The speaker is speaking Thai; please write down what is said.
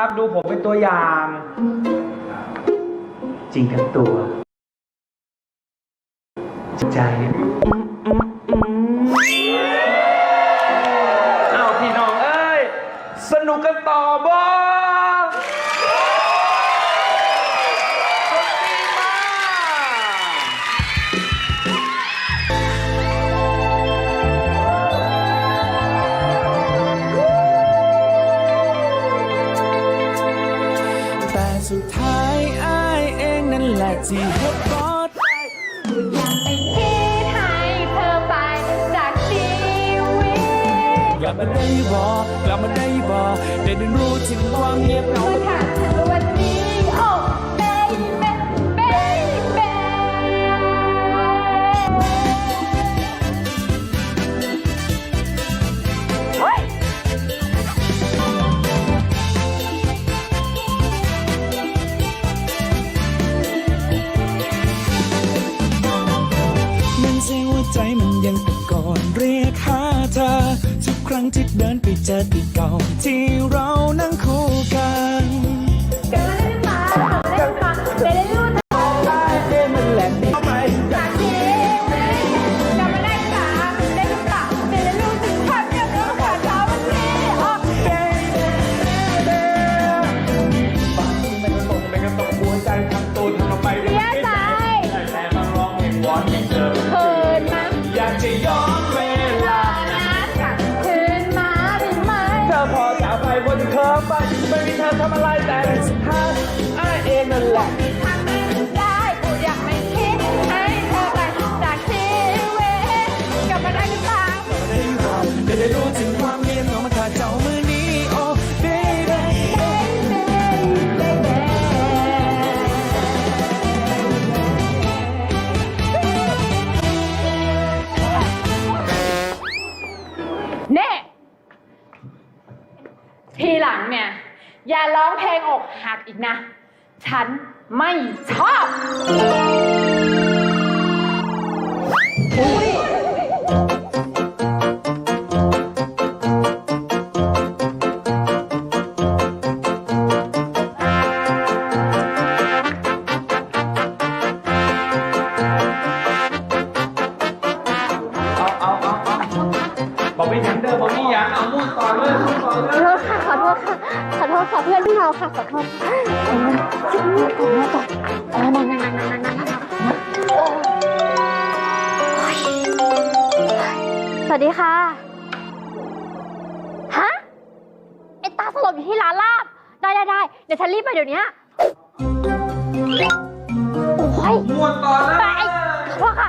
ครับดูผมเป็นตัวอย่าง จริงทั้งตัว ใจเอาพี่น้องเอ้ย สนุกกันต่อบ่ สุดท้ายอ้ายเองนั่นแหละที่เฮ็ดบอสอยากไปคิดให้เธอไปจากชีวิตกลับมาได้บอกกลับมาได้บอกได้เรียนรู้ถึงความเงียบเหงา เดินไปเจอที่เก่าที่ ทีหลังเนี่ย อย่าร้องเพลงอกหักอีกนะ ฉันไม่ชอบ ขอโทษค่ะ ขอโทษค่ะ ขอโทษค่ะเพื่อนพี่เราค่ะ ขอโทษค่ะจิ้มก่อนนะก่อนเออนั่สวัสดีค่ะ ฮะ ไอตาสลบอยู่ที่ร้านลาบ ได้ได้ได้ เดี๋ยวฉันรีบไปเดี๋ยวนี้ โอ้ยมวนต่อแลยแต่ไอ้ขอโทษค่ะ